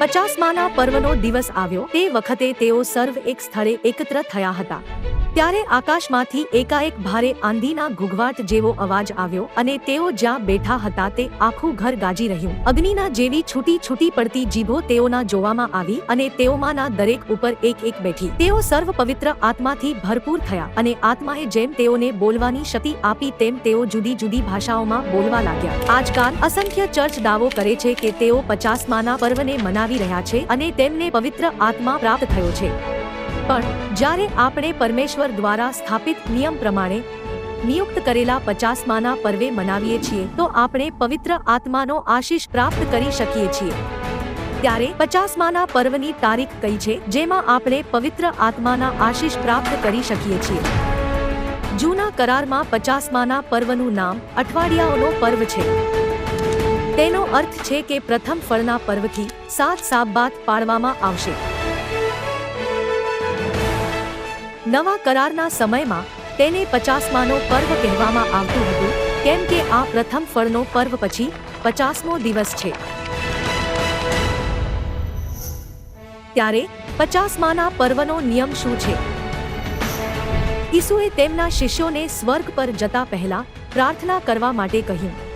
પચાસમાના પર્વનો દિવસ આવ્યો. તે વખતે તેઓ સર્વ એક સ્થળે એકત્ર થયા હતા. ત્યારે આકાશમાંથી એકાએક ભારે આંધીના ઘૂઘવાટ જેવો અવાજ આવ્યો અને તેઓ જ્યાં બેઠા હતા તે આખું ઘર ગાજી રહ્યું. અગ્નિના જેવી છૂટી છૂટી પડતી જીભો તેઓના જોવામાં આવી અને તેઓમાંના દરેક ઉપર એક એક બેઠી. તેઓ સર્વ પવિત્ર આત્માથી ભરપૂર થયા અને આત્માએ જેમ તેઓને બોલવાની શક્તિ આપી તેમ તેઓ જુદી જુદી ભાષાઓમાં બોલવા લાગ્યા. આજકાલ અસંખ્ય ચર્ચ દાવો કરે છે કે તેઓ પચાસમાના પર્વને મનાવી રહ્યા છે અને તેમને પવિત્ર આત્મા પ્રાપ્ત થયો છે. પણ જ્યારે આપણે પરમેશ્વર દ્વારા સ્થાપિત નિયમ પ્રમાણે નિયુક્ત કરેલા પચાસમાના પર્વે મનાવીએ છીએ, તો આપણે પવિત્ર આત્માનો આશીષ પ્રાપ્ત કરી શકીએ છીએ. ત્યારે પચાસમાના પર્વની તારીખ કઈ છે, જેમાં આપણે પવિત્ર આત્માના આશીષ પ્રાપ્ત કરી શકીએ છીએ? જૂના કરારમાં પચાસમાના પર્વનું નામ અઠવાડિયાઓનો પર્વ છે. તેનો અર્થ છે કે પ્રથમ ફળના પર્વથી સાત સાબબાત પાડવામાં આવશે. નવા કરારના સમયમાં તેને પચાસમાનો પર્વ કહેવામાં આવતું હતું, કેમ કે આ પ્રથમ ફળનો પર્વ પછી પચાસમો દિવસ છે. ત્યારે પચાસમાના પર્વનો નિયમ શું છે? ઈસુએ તેમના શિષ્યોને સ્વર્ગ પર જતા પહેલા પ્રાર્થના કરવા માટે કહ્યું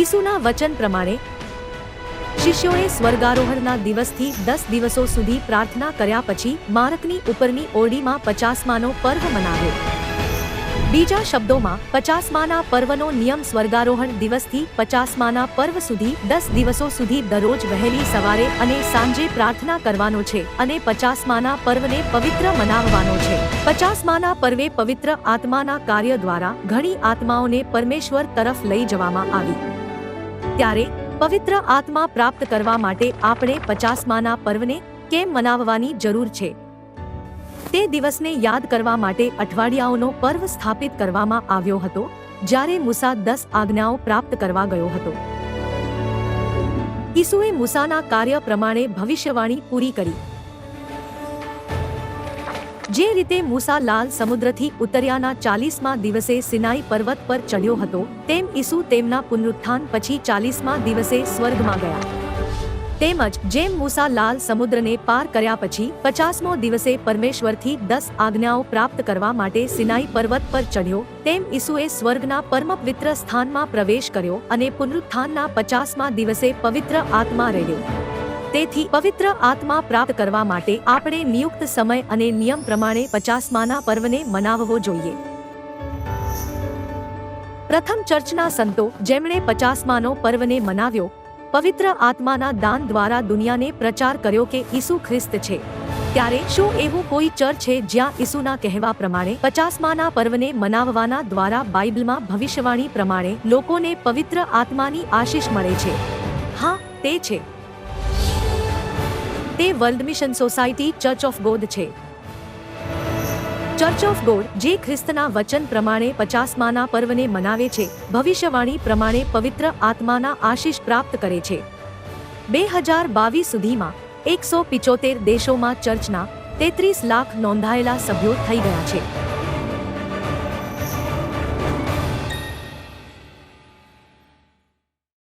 ઈસુના વચન પ્રમાણે શિષ્યોએ સ્વર્ગારોહણના દિવસથી દસ દિવસો સુધી પ્રાર્થના કર્યા પછી મારકની ઉપરની ઓરડીમાં પચાસમાનો પર્વ મનાવ્યો. બીજા શબ્દોમાં, પચાસમાના પર્વનો નિયમ સ્વર્ગારોહણ દિવસથી પચાસમાના પર્વ સુધી દસ દિવસો સુધી દરરોજ વહેલી સવારે અને સાંજે પ્રાર્થના કરવાનો છે અને પચાસમાના પર્વને પવિત્ર મનાવવાનો છે. પચાસમાના પર્વે પવિત્ર આત્માના કાર્ય દ્વારા ઘણી આત્માઓને પરમેશ્વર તરફ લઈ જવામાં આવી. ત્યારે પવિત્ર આત્મા પ્રાપ્ત કરવા માટે આપણે પચાસમાના પર્વને કેમ મનાવવાની જરૂર છે? તે દિવસને યાદ કરવા માટે અઠવાડિયાઓનો પર્વ સ્થાપિત કરવામાં આવ્યો હતો, જ્યારે મૂસા દસ આજ્ઞાઓ પ્રાપ્ત કરવા ગયો હતો. ઈસુએ મૂસાના કાર્ય પ્રમાણે ભવિષ્યવાણી પૂરી કરી. જે રીતે મૂસા લાલ સમુદ્રથી ઉતર્યાના ચાલીસમા દિવસે સિનાઈ પર્વત પર ચઢ્યો હતો, તેમ ઈસુ તેમના પુનરુત્થાન પછી ચાલીસમા દિવસે સ્વર્ગમાં ગયા. તેમજ જેમ મૂસા લાલ સમુદ્રને પાર કર્યા પછી, પચાસમો દિવસે પરમેશ્વરથી દસ આજ્ઞાઓ પ્રાપ્ત કરવા માટે સિનાઈ પર્વત પર ચઢ્યો, તેમ ઈસુએ સ્વર્ગના પરમપવિત્ર સ્થાનમાં પ્રવેશ કર્યો અને પુનરુત્થાનના પચાસમા દિવસે પવિત્ર આત્મા રહ્યો તેથી પવિત્ર આત્મા પ્રાપ્ત કરવા માટે આપણે નિયુક્ત સમય અને નિયમ પ્રમાણે પચાસમાના પર્વને મનાવવો જોઈએ. પ્રથમ ચર્ચના સંતો જેમણે પચાસમાનો પર્વને મનાવ્યો, પવિત્ર આત્માના દાન દ્વારા દુનિયાને પ્રચાર કર્યો કે ઈસુ ખ્રિસ્ત છે. ત્યારે શું એવું કોઈ ચર્ચ છે જ્યાં ઈસુના કહેવા પ્રમાણે પચાસમાના પર્વને મનાવવાના દ્વારા બાઇબલમાં ભવિષ્યવાણી પ્રમાણે લોકોને પવિત્ર આત્માની આશીષ મળે છે? હા, તે છે. તે world mission society church of God છે. ચર્ચ ઓફ ગોડ જે ખ્રિસ્તના વચન પ્રમાણે પચાસમાના પર્વને મનાવે છે, ભવિષ્યવાણી પ્રમાણે પવિત્ર આત્માના આશીષ પ્રાપ્ત કરે છે. બે હજાર બાવીસ સુધીમાં એકસો પિચોતેર દેશોમાં ચર્ચના તેત્રીસ લાખ નોંધાયેલા સભ્યો થઈ ગયા છે.